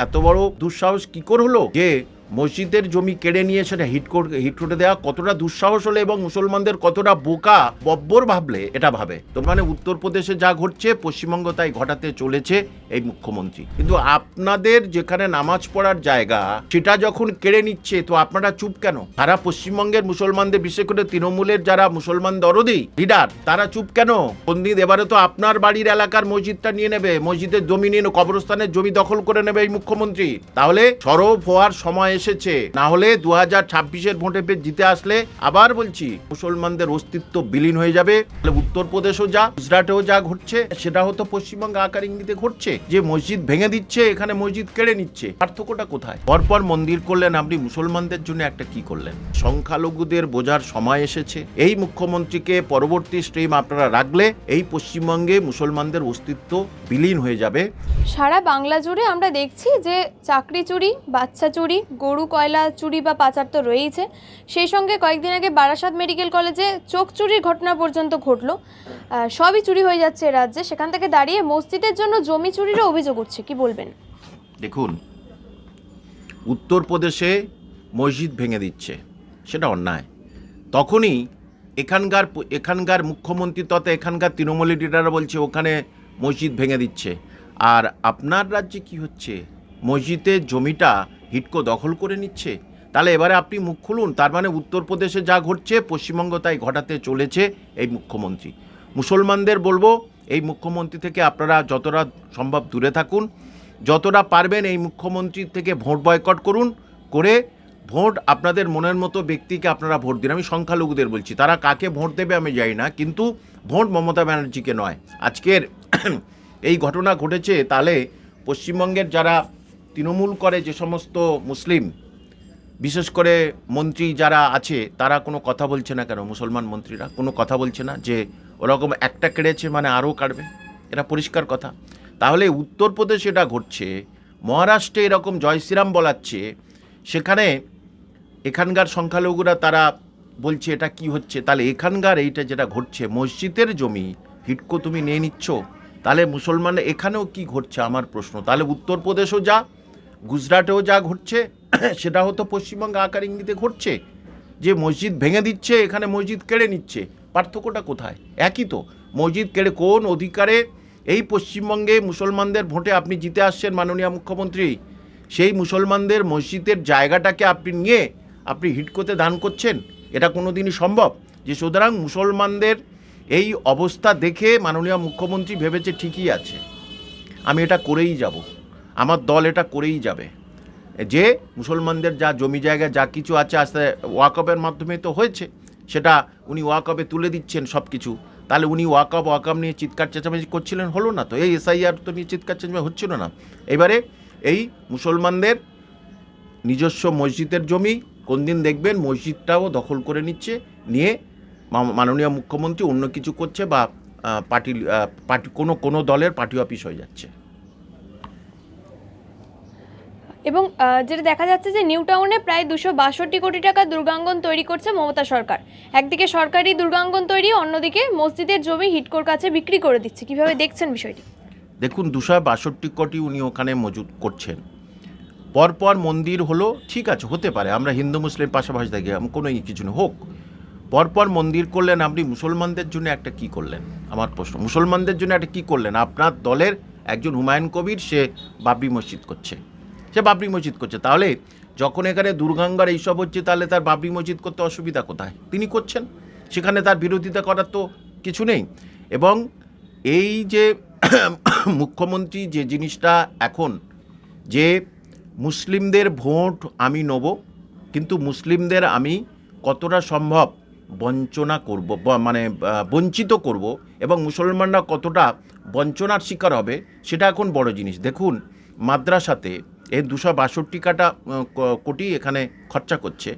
এত বড় দুঃসাহস কি করে হলো? যে মসজিদের জমি কেড়ে নিয়ে সেটা হিট করে হিট করে দেওয়া কতটা দুঃসাহস হলে এবং মুসলমানদের কতটা বোকা বব্বর ভাবলে এটা ভাবে। তো মানে উত্তরপ্রদেশে যা ঘটছে, পশ্চিমবঙ্গ তাই ঘটাতে চলেছে এই মুখ্যমন্ত্রী। কিন্তু আপনাদের যেখানে নামাজ পড়ার জায়গা, সেটা যখন কেড়ে নিচ্ছে, তো আপনারা চুপ কেন? সারা পশ্চিমবঙ্গের মুসলমানদের বিশেষ করে তৃণমূলের যারা মুসলমান দরদি, লিডার, তারা চুপ কেন? কোনদিন এবারে তো আপনার বাড়ির এলাকার মসজিদটা নিয়ে নেবে, মসজিদের জমি নিয়ে কবরস্থানের জমি দখল করে নেবে এই মুখ্যমন্ত্রী। তাহলে সরব হওয়ার সময় এসেছে। না হলে দু হাজার ছাব্বিশের ভোটে জিতে আসলে আবার বলছি, মুসলমানদের অস্তিত্ব বিলীন হয়ে যাবে। উত্তরপ্রদেশও যা, গুজরাটেও যা ঘটছে সেটা হতো পশ্চিমবঙ্গে আকার ইঙ্গিতে ঘটছে। যে মসজিদ ভেঙে দিচ্ছে, এখানে মসজিদ কেড়ে নিচ্ছে, পার্থক্যটা কোথায়? পরপর মন্দির করলেন আপনি, মুসলমানদের জন্য একটা কি করলেন? সংখ্যালঘুদের বোঝার সময় এসেছে। এই মুখ্যমন্ত্রীকে পরবর্তী স্ট্রিম আপনারা রাখলে, এই পশ্চিমবঙ্গে মুসলমানদের অস্তিত্ব বিলীন হয়ে যাবে। সারা বাংলা জুড়ে আমরা দেখছি যে চাকরি চুরি, বাচ্চা চুরি, গরু, কয়লা চুরি বা পাচার তো রয়েইছে। সেই সঙ্গে কয়েকদিন আগে বারাসাত মেডিকেল কলেজে চোখ চুরির ঘটনা পর্যন্ত ঘটলো। সবই চুরি হয়ে যাচ্ছে রাজ্যে। সেখান থেকে দাঁড়িয়ে মসজিদের জন্য জমি চুরিরও অভিযোগ উঠছে। কি বলবেন? দেখুন, উত্তরপ্রদেশে মসজিদ ভেঙে দিচ্ছে। সেটা অন্যায়। তখনই এখানকার এখানকার মুখ্যমন্ত্রী তথা এখানকার তৃণমূলী লিডাররা বলছে, ওখানে মসজিদ ভেঙে দিচ্ছে। আর আপনার রাজ্যে কি হচ্ছে? মসজিদের জমিটা হিটকো দখল করে নিচ্ছে? তাহলে এবারে আপনি মুখ খুলুন, তার মানে উত্তরপ্রদেশে যা ঘটছে, পশ্চিমবঙ্গ তাই ঘটাতে চলেছে এই মুখ্যমন্ত্রী। মুসলমানদের বলব, এই মুখ্যমন্ত্রী থেকে আপনারা যতটা সম্ভব দূরে থাকুন, যতটা পারবেন এই মুখ্যমন্ত্রী থেকে ভোট বয়কট করুন, করে ভোট আপনাদের মনের মতো ব্যক্তিকে আপনারা ভোট দিন। আমি সংখ্যালঘুদের বলছি, তারা কাকে ভোট দেবে আমি জানি না, কিন্তু ভোট মমতা ব্যানার্জিকে নয়। আজকের এই ঘটনা ঘটেছে তাহলে পশ্চিমবঙ্গের যারা তৃণমূল করে যে সমস্ত মুসলিম, বিশেষ করে মন্ত্রী যারা আছে, তারা কোনো কথা বলছে না কেন? মুসলমান মন্ত্রীরা কোনো কথা বলছে না যে ওরকম একটা কেড়েছে মানে আরও কাটবে? এটা পরিষ্কার কথা। তাহলে উত্তরপ্রদেশে এটা ঘটছে, মহারাষ্ট্রে এরকম জয় শ্রীরাম বলাচ্ছে, সেখানে এখানকার সংখ্যালঘুরা তারা বলছে এটা কি হচ্ছে? তাহলে এখানকার এইটা যেটা ঘটছে, মসজিদের জমি হিটকো তুমি নিয়ে নিচ্ছ? তাহলে মুসলমান এখানেও কি ঘটছে আমার প্রশ্ন? তাহলে উত্তরপ্রদেশও যা, গুজরাটেও যা ঘটছে সেটা হতো পশ্চিমবঙ্গে আকার ইঙ্গিতে ঘটছে। যে মসজিদ ভেঙে দিচ্ছে, এখানে মসজিদ কেড়ে নিচ্ছে, পার্থক্যটা কোথায়? একই তো, মসজিদ কেড়ে কোন অধিকারে এই পশ্চিমবঙ্গে মুসলমানদের ভোটে আপনি জিতে আসছেন মাননীয় মুখ্যমন্ত্রী? সেই মুসলমানদের মসজিদের জায়গাটাকে আপনি নিয়ে আপনি হিটকোতে দান করছেন? এটা কোনো দিনই সম্ভব? যে সুতরাং মুসলমানদের এই অবস্থা দেখে মাননীয় মুখ্যমন্ত্রী ভেবেছে ঠিকই আছে। আমি এটা করেই যাব। আমার দল এটা করেই যাবে। যে মুসলমানদের যা জমি জায়গা যা কিছু আছে আস্তে ওয়াকপের মাধ্যমে তো হয়েছে, সেটা উনি ওয়াকপে তুলে দিচ্ছেন সব কিছু তাহলে উনি ওয়াকপ ওয়াকপ নিয়ে চিৎকার চেঁচামেচি করছিলেন হলো না তো? এই এসআইআর তো নিয়ে চিৎকার চেঁচামেচি হচ্ছিল না। এবারে এই মুসলমানদের নিজস্ব মসজিদের জমি কোন দিন দেখবেন মসজিদটাও দখল করে নিচ্ছে, নিয়ে মাননীয় মুখ্যমন্ত্রী অন্য কিছু করছে বা পার্টি পার্টি কোনো কোনো দলের পার্টি অফিস হয়ে যাচ্ছে। এবং যেটা দেখা যাচ্ছে যে নিউ টাউনে প্রায় দুশো বাষট্টি কোটি টাকা দুর্গাঙ্গন তৈরি করছে মমতা সরকার। একদিকে সরকারি দুর্গাঙ্গন তৈরি অন্যদিকে মসজিদের জমি হিটকোর কাছে বিক্রি করে দিচ্ছে। কীভাবে দেখছেন বিষয়টি? দেখুন দুশো বাষট্টি কোটি উনি ওখানে মজুদ করছেন। পরপর মন্দির হলো ঠিক আছে হতে পারে আমরা হিন্দু মুসলিম পাশাপাশি থাকি আমি কোনো কিছু হোক। পরপর মন্দির করলেন আপনি মুসলমানদের জন্য একটা কি করলেন? আমার প্রশ্ন। মুসলমানদের জন্য একটা কি করলেন? আপনার দলের একজন হুমায়ুন কবির, সে বাবরি মসজিদ করছে। সে বাবরি মসজিদ করছে। তাহলে যখন এখানে দুর্গাঙ্গার এইসব হচ্ছে, তাহলে তার বাবরি মসজিদ করতে অসুবিধা কোথায়? তিনি করছেন। সেখানে তার বিরোধিতা করার তো কিছু নেই। এবং এই যে মুখ্যমন্ত্রী যে জিনিসটা এখন, যে মুসলিমদের ভোট আমি নেব, কিন্তু মুসলিমদের আমি কতটা সম্ভব বঞ্চনা করব মানে বঞ্চিত করব, এবং মুসলমানরা কতটা বঞ্চনার শিকার হবে, সেটা এখন বড় জিনিস। দেখুন, মাদ্রাসাতে এই দুশো বাষট্টি কাটা কোটি এখানে খরচা করছে।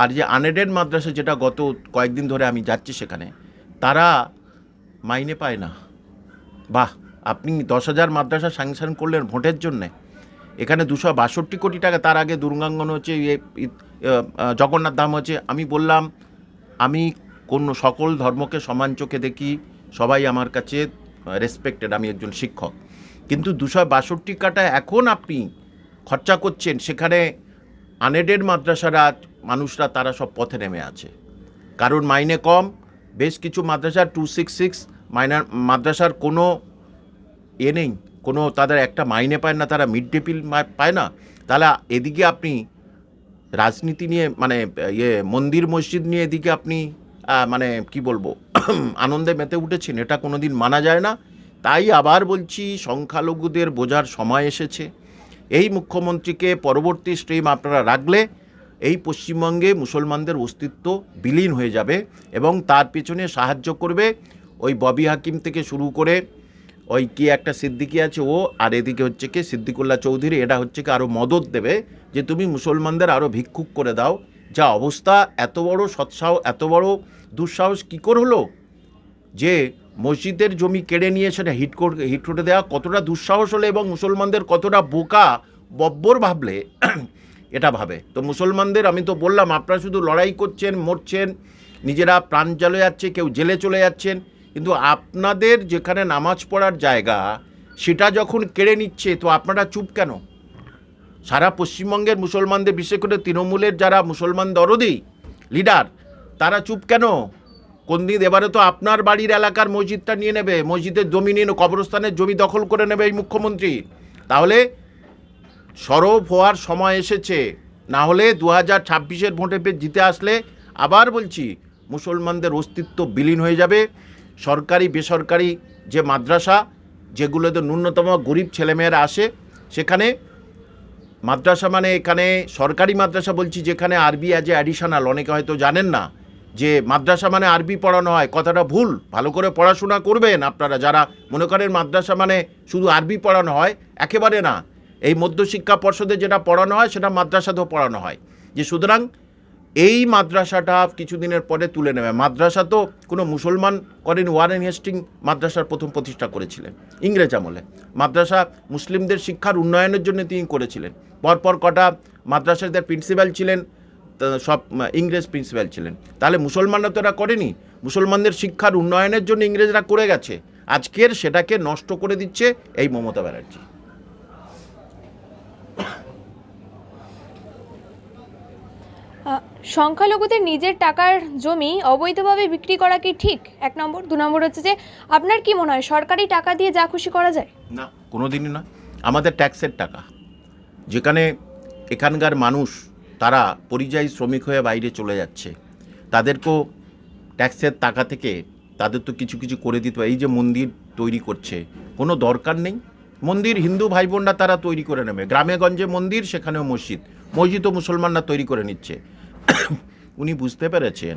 আর যে আনএডেড মাদ্রাসা যেটা গত কয়েকদিন ধরে আমি যাচ্ছি সেখানে, তারা মাইনে পায় না। বাহ, আপনি দশ হাজার মাদ্রাসা স্যাংশন করলেন ভোটের জন্যে। এখানে দুশো বাষট্টি কোটি টাকা, তার আগে দুর্গাঙ্গন হচ্ছে জগন্নাথ ধাম হচ্ছে। আমি বললাম আমি কোন সকল ধর্মকে সমান চোখে দেখি, সবাই আমার কাছে রেসপেক্টেড আমি একজন শিক্ষক। কিন্তু দুশো বাষট্টি কাটা এখন আপনি খরচা করছেন, সেখানে আনএডেড মাদ্রাসারা, মানুষরা তারা সব পথে নেমে আছে। কারণ মাইনে কম, বেশ কিছু মাদ্রাসার টু সিক্স সিক্স মাইনার মাদ্রাসার কোনো এ নেই, কোনো তাদের একটা মাইনে পায় না, তারা মিড ডে মিল পায় না। তাহলে এদিকে আপনি রাজনীতি নিয়ে মানে ইয়ে মন্দির মসজিদ নিয়ে এদিকে আপনি মানে কি বলব, আনন্দে মেতে উঠেছেন, এটা কোনো দিন মানা যায় না। তাই আবার বলছি, সংখ্যালঘুদের বোঝার সময় এসেছে। এই মুখ্যমন্ত্রীকে পরবর্তী স্ট্রিম আপনারা রাখলে, এই পশ্চিমবঙ্গে মুসলমানদের অস্তিত্ব বিলীন হয়ে যাবে এবং তার পেছনে সাহায্য করবে ওই ববি হাকিম থেকে শুরু করে ওই কি একটা সিদ্দিকি আছে ও, আর এদিকে হচ্ছে কি সিদ্দিকুল্লাহ চৌধুরী, এটা হচ্ছে কি আরও মদত দেবে যে তুমি মুসলমানদের আরও ভিক্ষুক করে দাও। যা অবস্থা, এত বড় সৎসাহ, এত বড় দুঃসাহস কী করে হলো? যে মসজিদের জমি কেড়ে নিয়ে সেটা হিট হিট করে দেওয়া কতটা দুঃসাহস হলে এবং মুসলমানদের কতটা বোকা বব্বর ভাবলে এটা ভাবে। তো মুসলমানদের, আমি তো বললাম, আপনারা শুধু লড়াই করছেন, মরছেন, নিজেরা প্রাণ চলে যাচ্ছে, কেউ জেলে চলে যাচ্ছেন কিন্তু আপনাদের যেখানে নামাজ পড়ার জায়গা, সেটা যখন কেড়ে নিচ্ছে, তো আপনারা চুপ কেন? সারা পশ্চিমবঙ্গের মুসলমানদের, বিশেষ করে তৃণমূলের যারা মুসলমান দরদি, লিডার, তারা চুপ কেন? কোন দিন এবারে তো আপনার বাড়ির এলাকার মসজিদটা নিয়ে নেবে, মসজিদের জমি নিয়ে, কবরস্থানের জমি দখল করে নেবে এই মুখ্যমন্ত্রী। তাহলে সরব হওয়ার সময় এসেছে। না হলে দু হাজার ছাব্বিশের ভোটে জিতে আসলে, আবার বলছি, মুসলমানদের অস্তিত্ব বিলীন হয়ে যাবে। সরকারি, বেসরকারি যে মাদ্রাসা, যেগুলোতে ন্যূনতম গরিব ছেলেমেয়েরা আসে, সেখানে মাদ্রাসা মানে এখানে সরকারি মাদ্রাসা বলছি, যেখানে আরবি অ্যাজ এ অ্যাডিশনাল অনেকে হয়তো জানেন না, যে মাদ্রাসা মানে আরবি পড়ানো হয়, কথাটা ভুল, ভালো করে পড়াশোনা করবেন আপনারা যারা, মনে করেন মাদ্রাসা মানে শুধু আরবি পড়ানো হয়, একেবারে না, এই মধ্যশিক্ষা পর্ষদে যেটা পড়ানো হয়, সেটা মাদ্রাসাতেও পড়ানো হয়, যে সুতরাং এই মাদ্রাসাটা কিছুদিনের পরে তুলে নেবে। মাদ্রাসা তো কোনো মুসলমান করেন, ওয়ারেন হেস্টিং মাদ্রাসার প্রথম প্রতিষ্ঠা করেছিলেন, ইংরেজ আমলে। মাদ্রাসা মুসলিমদের শিক্ষার উন্নয়নের জন্য তিনি করেছিলেন। পরপর কটা মাদ্রাসার মাদ্রাসাদের প্রিন্সিপাল ছিলেন সব ইংরেজ প্রিন্সিপাল ছিলেন। তাহলে মুসলমানরা তো এরা করেনি। মুসলমানদের শিক্ষার উন্নয়নের জন্য ইংরেজরা করে গেছে। আজকের সেটাকে নষ্ট করে দিচ্ছে এই মমতা ব্যানার্জি। সংখ্যালঘুদের নিজের টাকার জমি অবৈধভাবে বিক্রি করা কি ঠিক? এক নম্বর। দু নম্বর হচ্ছে যে, আপনার কি মনে হয় সরকারি টাকা দিয়ে যা খুশি করা যায়? না কোনো দিনই না আমাদের ট্যাক্সের টাকা। যেখানে এখানকার মানুষ, তারা পরিযায়ী শ্রমিক হয়ে বাইরে চলে যাচ্ছে, তাদেরকেও ট্যাক্সের টাকা থেকে তাদের তো কিছু কিছু করে দিতে এই যে মন্দির তৈরি করছে, কোনো দরকার নেই। মন্দির হিন্দু ভাই বোনরা তারা তৈরি করে নেবে। গ্রামে গঞ্জে মন্দির, সেখানেও মসজিদ। মসজিদও মুসলমানরা তৈরি করে নিচ্ছে। উনি বুঝতে পেরেছেন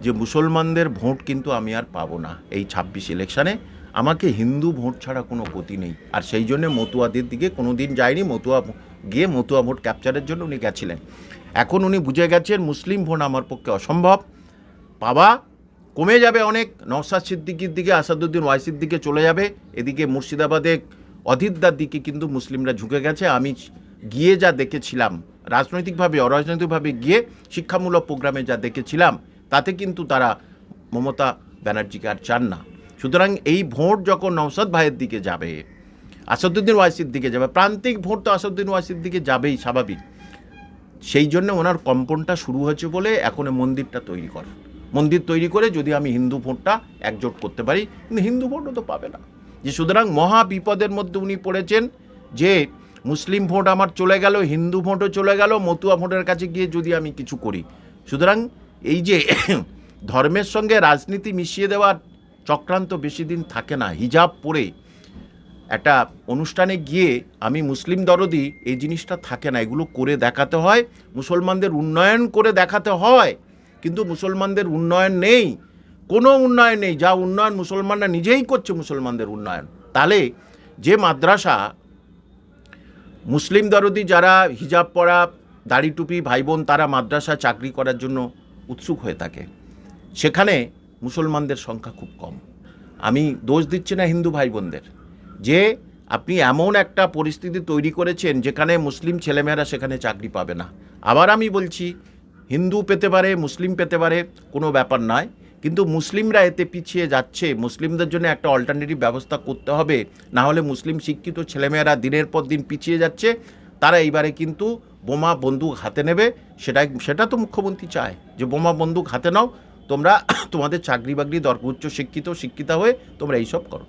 যে মুসলমানদের ভোট কিন্তু আমি আর পাবো না এই ছাব্বিশ ইলেকশানে। আমাকে হিন্দু ভোট ছাড়া কোনো গতি নেই। আর সেই জন্য মতুয়াদের দিকে কোনো দিন যায়নি, মতুয়া গিয়ে মতুয়া ভোট ক্যাপচারের জন্য উনি গেছিলেন। এখন উনি বুঝে গেছেন মুসলিম ভোট আমার পক্ষে অসম্ভব। পাওয়া কমে যাবে অনেক নওসাদ সিদ্দিকির দিকে, আসাদুদ্দিন ওয়াইসির দিকে চলে যাবে। এদিকে মুর্শিদাবাদে অধিদ্দার দিকে কিন্তু মুসলিমরা ঝুঁকে গেছে। আমি গিয়ে যা দেখেছিলাম রাজনৈতিকভাবে, অরাজনৈতিকভাবে গিয়ে শিক্ষামূলক প্রোগ্রামে যা দেখেছিলাম, তাতে কিন্তু তারা মমতা ব্যানার্জিকে আর চান না। সুতরাং এই ভোট যখন নওসাদ ভাইয়ের দিকে যাবে, আসাদুদ্দিন ওয়াইসির দিকে যাবে, প্রান্তিক ভোট তো আসাদুদ্দিন ওয়াইসির দিকে যাবেই স্বাভাবিক। সেই জন্য ওনার কম্পনটা শুরু হয়েছে বলে এখন মন্দিরটা তৈরি করে, মন্দির তৈরি করে যদি আমি হিন্দু ভোটটা একজোট করতে পারি, কিন্তু হিন্দু ভোটও তো পাবে না। যে সুতরাং মহা বিপদের মধ্যে উনি পড়েছেন যে মুসলিম ভোট আমার চলে গেল, হিন্দু ভোটও চলে গেল, মতুয়া ভোটের কাছে গিয়ে যদি আমি কিছু করি। সুতরাং এই যে ধর্মের সঙ্গে রাজনীতি মিশিয়ে দেওয়ার চক্রান্ত বেশি দিন থাকে না। হিজাব পরে একটা অনুষ্ঠানে গিয়ে আমি মুসলিম দরদি এই জিনিসটা থাকে না, এগুলো করে দেখাতে হয়। মুসলমানদের উন্নয়ন করে দেখাতে হয়, কিন্তু মুসলমানদের উন্নয়ন নেই। কোনো উন্নয়ন নেই, যা উন্নয়ন মুসলমানরা নিজেই করছে মুসলমানদের উন্নয়ন। তাহলে যে মাদ্রাসা মুসলিম দরদি যারা হিজাব পরা, দাড়ি টুপি ভাই বোন তারা মাদ্রাসা চাকরি করার জন্য উৎসুক হয়ে থাকে। সেখানে মুসলমানদের সংখ্যা খুব কম। আমি দোষ দিচ্ছি না হিন্দু ভাই বোনদের যে আপনি এমন একটা পরিস্থিতি তৈরি করেছেন যেখানে মুসলিম ছেলেমেয়েরা সেখানে চাকরি পাবে না। আবার আমি বলছি, হিন্দু পেতে পারে, মুসলিম পেতে পারে, কোনো ব্যাপার নয়। কিন্তু মুসলিমরা এতে পিছিয়ে যাচ্ছে। মুসলিমদের জন্য একটা অল্টারনেটিভ ব্যবস্থা করতে হবে। না হলে মুসলিম শিক্ষিত ছেলেমেয়েরা দিনের পর দিন পিছিয়ে যাচ্ছে। তারা এইবারে কিন্তু বোমা বন্দুক হাতে নেবে। সেটাই, সেটা তো মুখ্যমন্ত্রী চায় যে বোমা বন্দুক হাতে নাও, তোমরা তোমাদের চাকরি বাকরি দরকার উচ্চ শিক্ষিত, শিক্ষিতা হয়ে তোমরা এইসব করো।